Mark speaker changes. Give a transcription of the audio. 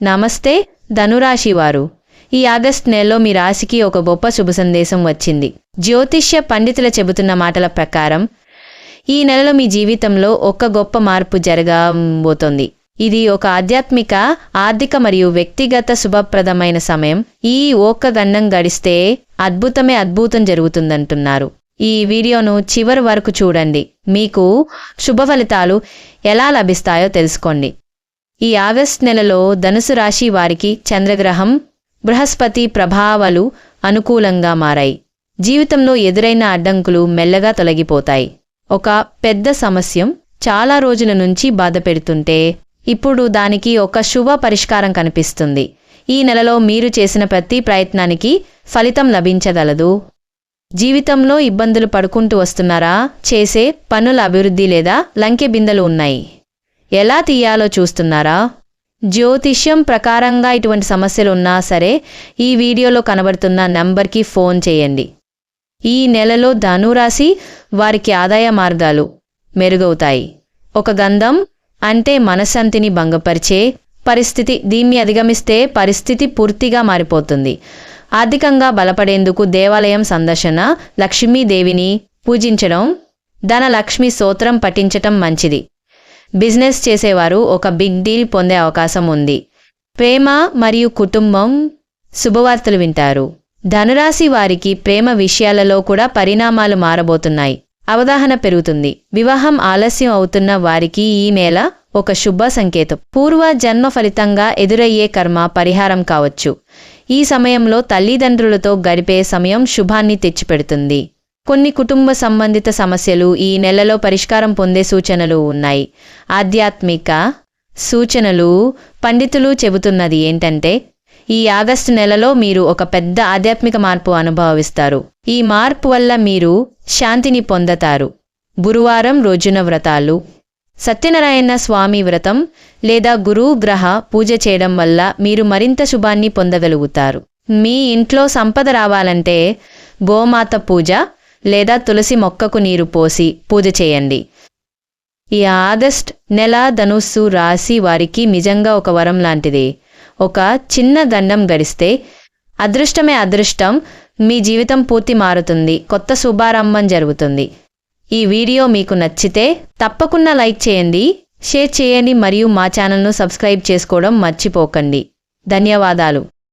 Speaker 1: నమస్తే ధనురాశి వారు ఈ ఆగస్ట్ నెలలో మీ రాశికి ఒక గొప్ప శుభ సందేశం వచ్చింది. జ్యోతిష్య పండితుల చెబుతున్న మాటల ప్రకారం ఈ నెలలో మీ జీవితంలో ఒక గొప్ప మార్పు జరగబోతోంది. ఇది ఒక ఆధ్యాత్మిక ఆర్థిక మరియు వ్యక్తిగత శుభప్రదమైన సమయం. ఈ ఒక్క గండం గడిస్తే అద్భుతమే అద్భుతం జరుగుతుందంటున్నారు. ఈ వీడియోను చివరి వరకు చూడండి. మీకు శుభ ఫలితాలు ఎలా లభిస్తాయో తెలుసుకోండి. ఈ ఆగస్ట్ నెలలో ధనుసు రాశి వారికి చంద్రగ్రహం బృహస్పతి ప్రభావాలు అనుకూలంగా మారాయి. జీవితంలో ఎదురైన అడ్డంకులు మెల్లగా తొలగిపోతాయి. ఒక పెద్ద సమస్యం చాలా రోజుల నుంచి బాధ పెడుతుంటే ఇప్పుడు దానికి ఒక శుభ పరిష్కారం కనిపిస్తుంది. ఈ నెలలో మీరు చేసిన ప్రతి ప్రయత్నానికి ఫలితం లభించగలదు. జీవితంలో ఇబ్బందులు పడుకుంటూ వస్తున్నారా? చేసే పనుల అభివృద్ధి లేదా లంకె బిందెలు ఉన్నాయి. ఎలా తీయాలో చూస్తున్నారా? జ్యోతిష్యం ప్రకారంగా ఇటువంటి సమస్యలు ఉన్నా సరే ఈ వీడియోలో కనబడుతున్న నంబర్కి ఫోన్ చేయండి. ఈ నెలలో ధనురాశి వారికి ఆదాయ మార్గాలు మెరుగవుతాయి. ఒక గంధం అంటే మనశ్శాంతిని భంగపరిచే పరిస్థితి దీన్ని అధిగమిస్తే పరిస్థితి పూర్తిగా మారిపోతుంది. ఆర్థికంగా బలపడేందుకు దేవాలయం సందర్శన లక్ష్మీదేవిని పూజించడం ధనలక్ష్మి సూత్రం పఠించటం మంచిది. బిజినెస్ చేసేవారు ఒక బిగ్ డీల్ పొందే అవకాశం ఉంది. ప్రేమ మరియు కుటుంబం శుభవార్తలు వింటారు. ధనురాశి వారికి ప్రేమ విషయాలలో కూడా పరిణామాలు మారబోతున్నాయి. అవగాహన పెరుగుతుంది. వివాహం ఆలస్యం అవుతున్న వారికి ఈ నెల ఒక శుభ సంకేతం. పూర్వ జన్మ ఫలితంగా ఎదురయ్యే కర్మ పరిహారం కావచ్చు. ఈ సమయంలో తల్లిదండ్రులతో గడిపే సమయం శుభాన్ని తెచ్చిపెడుతుంది. కొన్ని కుటుంబ సంబంధిత సమస్యలు ఈ నెలలో పరిష్కారం పొందే సూచనలు ఉన్నాయి. ఆధ్యాత్మిక సూచనలు పండితులు చెబుతున్నది ఏంటంటే ఈ ఆగస్టు నెలలో మీరు ఒక పెద్ద ఆధ్యాత్మిక మార్పు అనుభవిస్తారు. ఈ మార్పు వల్ల మీరు శాంతిని పొందతారు. గురువారం రోజున వ్రతాలు సత్యనారాయణ స్వామి వ్రతం లేదా గురు గ్రహ పూజ చేయడం వల్ల మీరు మరింత శుభాన్ని పొందగలుగుతారు. మీ ఇంట్లో సంపద రావాలంటే గోమాత పూజ లేదా తులసి మొక్కకు నీరు పోసి పూజ చేయండి. ఈ ఆగస్ట్ నెల ధనుస్సు రాశి వారికి నిజంగా ఒక వరం లాంటిది. ఒక చిన్న దండం గడిస్తే అదృష్టమే అదృష్టం మీ జీవితం పూర్తి మారుతుంది కొత్త శుభారంభం జరుగుతుంది. ఈ వీడియో మీకు నచ్చితే తప్పకుండా లైక్ చేయండి షేర్ చేయండి మరియు మా ఛానల్ను సబ్స్క్రైబ్ చేసుకోవడం మర్చిపోకండి. ధన్యవాదాలు.